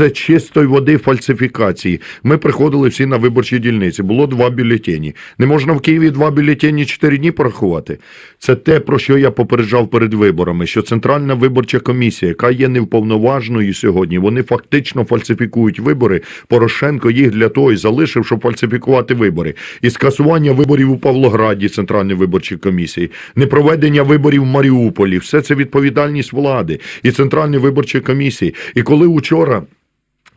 Це чистої води фальсифікації. Ми приходили всі на виборчі дільниці. Було два бюлетені. Не можна в Києві два бюлетені чотири дні порахувати. Це те, про що я попереджав перед виборами. Що Центральна виборча комісія, яка є невповноважною сьогодні, вони фактично фальсифікують вибори. Порошенко їх для того і залишив, щоб фальсифікувати вибори. І скасування виборів у Павлограді Центральної виборчої комісії, непроведення виборів в Маріуполі. Все це відповідальність влади і Центральної виборчої комісії. І коли учора.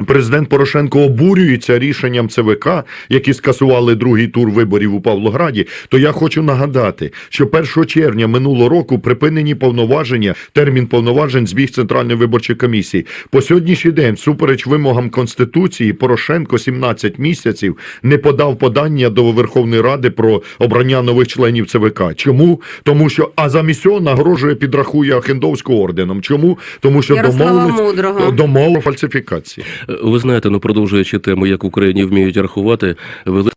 Президент Порошенко обурюється рішенням ЦВК, які скасували другий тур виборів у Павлограді. То я хочу нагадати, що 1 червня минулого року припинені повноваження, термін повноважень збіг Центральної виборчої комісії. По сьогоднішній день, супереч вимогам Конституції, Порошенко 17 місяців не подав подання до Верховної Ради про обрання нових членів ЦВК. Чому? Тому що а замість цього нагрожує підрахує Ахендовського орденом. Чому? Тому що домовленість Мудрого. фальсифікації. Ви знаєте, ну продовжуючи тему, як в Україні вміють рахувати, вели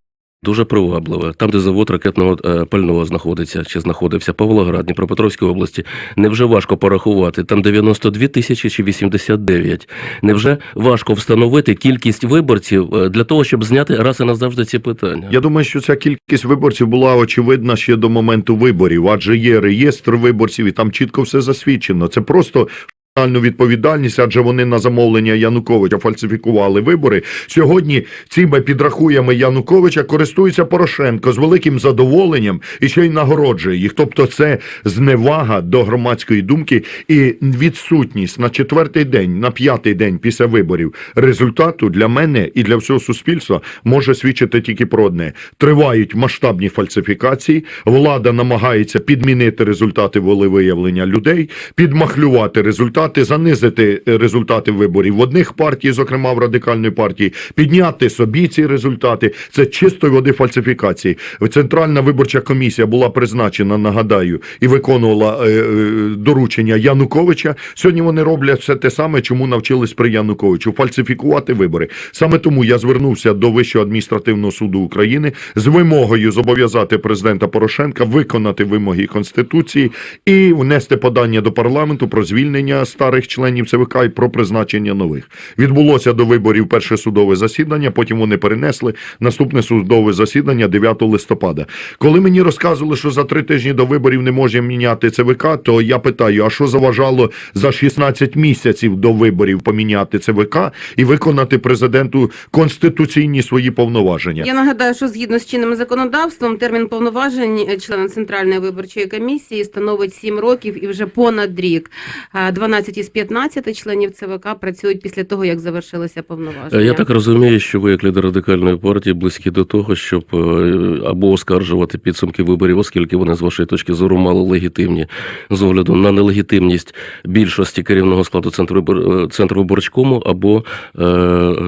дуже привабливе. Там, де завод ракетного е, пального знаходиться чи знаходився Павлоград, Дніпропетровської області, невже важко порахувати? Там 92 тисячі чи 89. Невже важко встановити кількість виборців е, для того, щоб зняти раз і назавжди ці питання? Я думаю, що ця кількість виборців була очевидна ще до моменту виборів, адже є реєстр виборців, і там чітко все засвідчено. Це просто. Відповідальність, адже вони на замовлення Януковича фальсифікували вибори. Сьогодні цими підрахуями Януковича користується Порошенко з великим задоволенням і ще й нагороджує їх. Тобто, це зневага до громадської думки і відсутність на четвертий день, на п'ятий день після виборів результату для мене і для всього суспільства може свідчити тільки про одне: тривають масштабні фальсифікації. Влада намагається підмінити результати волевиявлення людей, підмахлювати результати, занизити е, результати виборів в одних партій, зокрема в радикальної партії, підняти собі ці результати. Це чистої води фальсифікації. Центральна виборча комісія була призначена, нагадаю, і виконувала е, е, доручення Януковича. Сьогодні вони роблять все те саме, чому навчились при Януковичу фальсифікувати вибори. Саме тому я звернувся до Вищого адміністративного суду України з вимогою зобов'язати президента Порошенка виконати вимоги Конституції і внести подання до парламенту про звільнення старих членів ЦВК і про призначення нових. Відбулося до виборів перше судове засідання, потім вони перенесли наступне судове засідання 9 листопада. Коли мені розказували, що за три тижні до виборів не може міняти ЦВК, то я питаю: а що заважало за 16 місяців до виборів поміняти ЦВК і виконати президенту конституційні свої повноваження? Я нагадаю, що згідно з чинним законодавством термін повноважень члена центральної виборчої комісії становить 7 років і вже понад рік. 12 11 із 15 членів ЦВК працюють після того, як завершилися повноваження. Е, я так розумію, що ви, як лідер радикальної партії, близькі до того, щоб е, або оскаржувати підсумки виборів, оскільки вони з вашої точки зору мали легітимні з огляду на нелегітимність більшості керівного складу центру е, центру виборчкому, або е,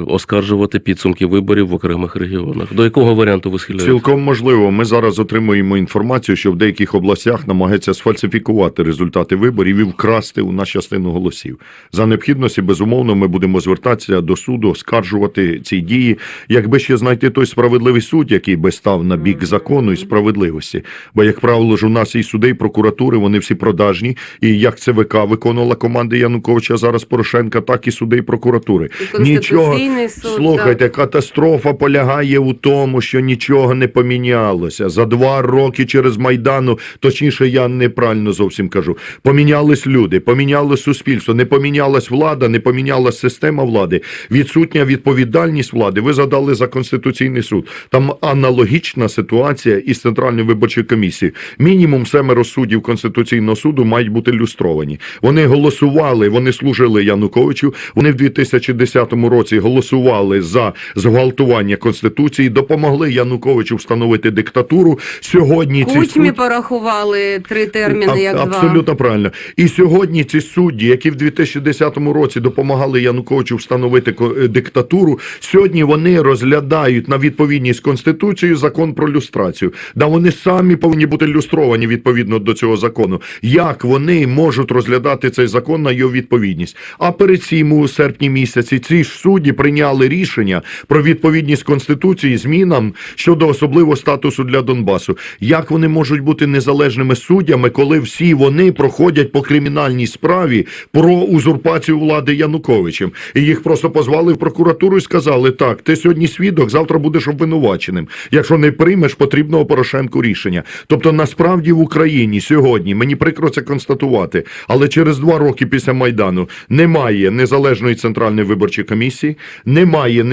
оскаржувати підсумки виборів в окремих регіонах. До якого варіанту ви схиляєте? Цілком можливо. Ми зараз отримуємо інформацію, що в деяких областях намагаються сфальсифікувати результати виборів і вкрасти у нас частину голосів. За необхідності, безумовно, ми будемо звертатися до суду, скаржувати ці дії, якби ще знайти той справедливий суд, який би став на бік закону і справедливості. Бо, як правило, ж у нас і суди, і прокуратури, вони всі продажні. І як ЦВК виконувала команди Януковича зараз Порошенка, так і суди і прокуратури. І Конституційний суд, слухайте, катастрофа полягає у тому, що нічого не помінялося. За два роки через Майдану, точніше, я неправильно зовсім кажу. Помінялись люди, помінялось суспільство, не помінялась влада, не помінялась система влади, відсутня відповідальність влади. Ви задали за Конституційний суд. Там аналогічна ситуація із Центральною виборчою комісією. Мінімум семеро суддів Конституційного суду мають бути люстровані. Вони голосували, вони служили Януковичу. Вони в 2010 році голосували за зґвалтування Конституції, допомогли Януковичу встановити диктатуру. Сьогодні ці Кучмі судді... порахували три терміни, А- як два. Абсолютно правильно. І сьогодні ці судді, які в 2010 році допомагали Януковичу встановити е, диктатуру, сьогодні вони розглядають на відповідність Конституції закон про люстрацію. Да вони самі повинні бути люстровані відповідно до цього закону. Як вони можуть розглядати цей закон на його відповідність? А перед цим у серпні місяці ці ж судді прийняли рішення про відповідність Конституції змінам щодо особливого статусу для Донбасу. Як вони можуть бути незалежними суддями, коли всі вони проходять по кримінальній справі про узурпацію влади Януковичем. І їх просто позвали в прокуратуру і сказали: так, ти сьогодні свідок, завтра будеш обвинуваченим. Якщо не приймеш потрібного Порошенку рішення. Тобто, насправді в Україні сьогодні мені прикро це констатувати, але через два роки після майдану немає незалежної центральної виборчої комісії, немає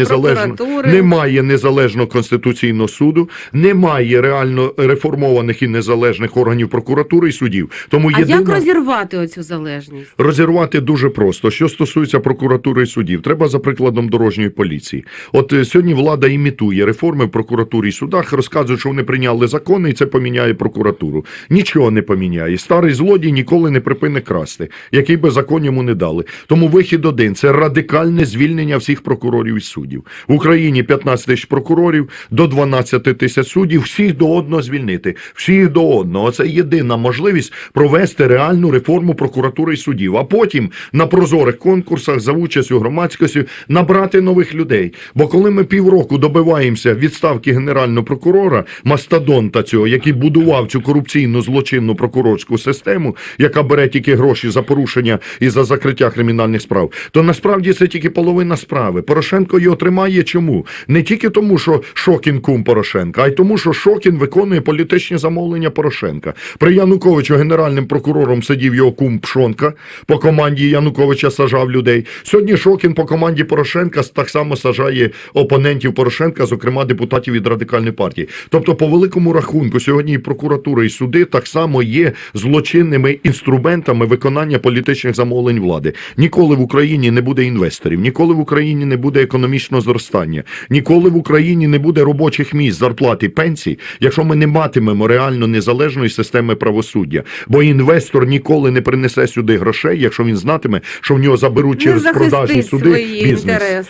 Прокуратури. немає незалежного конституційного суду, немає реально реформованих і незалежних органів прокуратури і судів. Тому А єдина... як розірвати оцю залежність? Розірвати дуже просто. Що стосується прокуратури і судів, треба за прикладом дорожньої поліції. От е, сьогодні влада імітує реформи в прокуратурі і судах, розказують, що вони прийняли закони, і це поміняє прокуратуру. Нічого не поміняє. Старий злодій ніколи не припине красти, який би закон йому не дали. Тому вихід один це радикальне звільнення всіх прокурорів і суддів. В Україні 15 тисяч прокурорів, до 12 тисяч суддів, всіх до одного звільнити. Всіх до одного. Це єдина можливість провести реальну реформу прокуратури і судів. А потім на прозорих конкурсах за участю громадськості набрати нових людей. Бо коли ми півроку добиваємося відставки генерального прокурора, мастодонта цього, який будував цю корупційну злочинну прокурорську систему, яка бере тільки гроші за порушення і за закриття кримінальних справ, то насправді це тільки половина справи. Порошенко його тримає чому? Не тільки тому, що Шокін кум Порошенка, а й тому, що Шокін виконує політичні замовлення Порошенка. При Януковичу генеральним прокурором сидів його кум Пшонка, по команді Януковича сажав людей. Сьогодні Шокін по команді Порошенка так само сажає опонентів Порошенка, зокрема депутатів від радикальної партії. Тобто, по великому рахунку, сьогодні і прокуратура, і суди так само є злочинними інструментами виконання політичних замовлень влади. Ніколи в Україні не буде інвесторів, ніколи в Україні не буде економічного зростання, ніколи в Україні не буде робочих місць, зарплат і пенсій, якщо ми не матимемо реально незалежної системи правосуддя. Бо інвестор ніколи не принесе сюди грошей, якщо він знатиме, що в нього заберуть через продажі продажні суди бізнес. інтереси.